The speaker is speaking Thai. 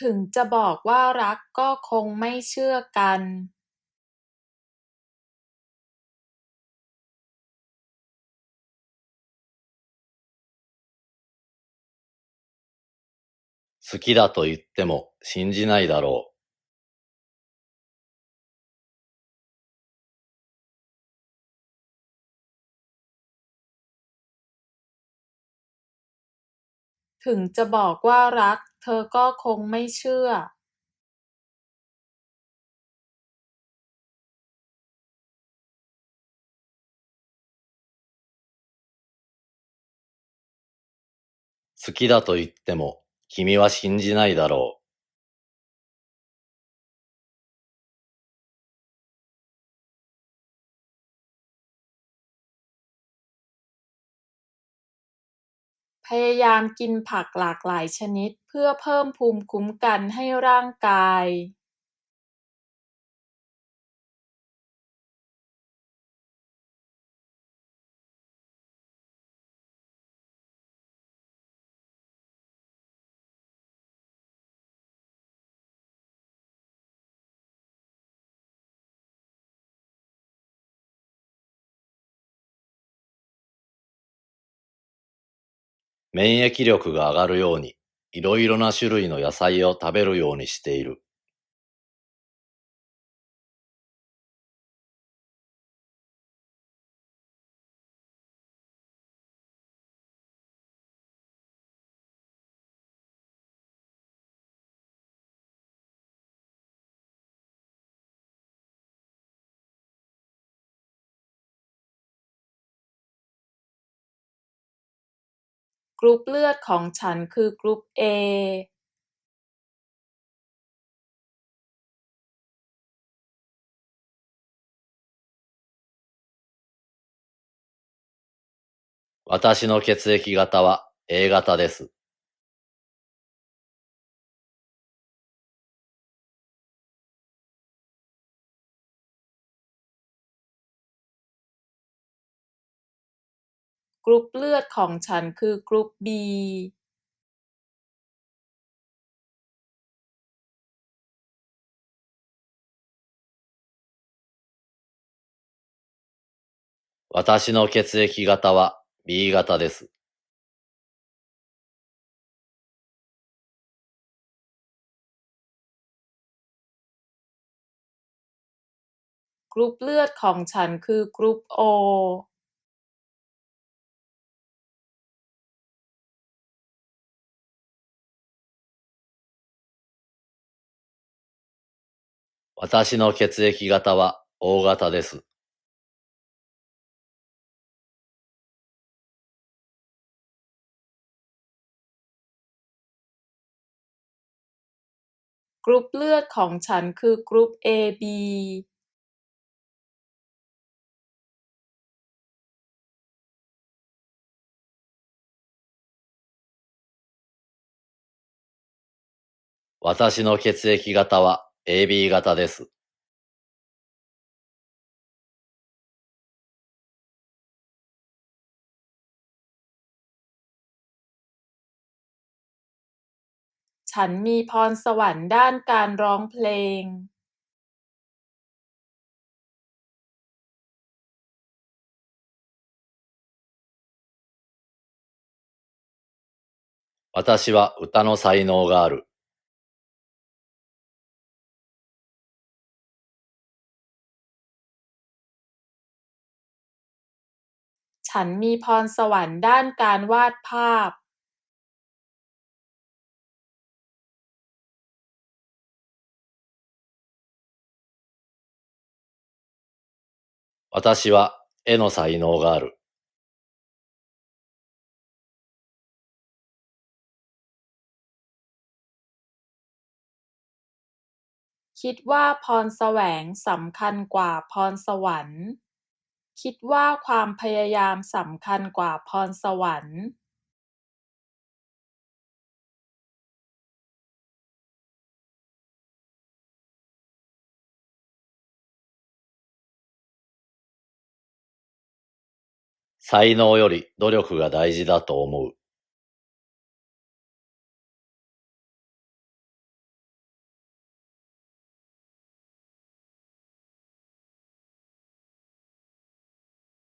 ถึงจะบอกว่ารักก็คงไม่เชื่อกัน好きだと言っても信じないだろう。 ถึงจะบอกว่ารัก เธอก็คงไม่เชื่อ好きだと言っても君は信じないだろう。 う。 พยายามกินผักหลากหลายชนิดเพื่อเพิ่มภูมิคุ้มกันให้ร่างกาย 免疫力が上がるように、いろいろな種類の野菜を食べるようにしている。 กรุ๊ปเลือดของฉันคือกรุ๊ปเอ私の血液型は A 型です。 รุ๊ปเลือดของฉันคือกรุ๊ปบี私の血液型は B 型です。กรุ๊ปเลือดของฉันคือกรุ๊ปโอ 私の血液型は O 型です。กรุ๊ปเลือดของฉันคือกรุ๊ปเอบี私の血液型は AB 型です。ฉันมีพรสวรรค์ด้านการร้องเพลง私は歌の才能がある。 ฉันมีพรสวรรค์ด้านการวาดภาพ私は絵の才能がある。คิดว่าพรแสวงสำคัญกว่าพรสวรรค์ คิดว่าความพยายามสำคัญกว่าพรสวรรค์才能より努力が大事だと思う。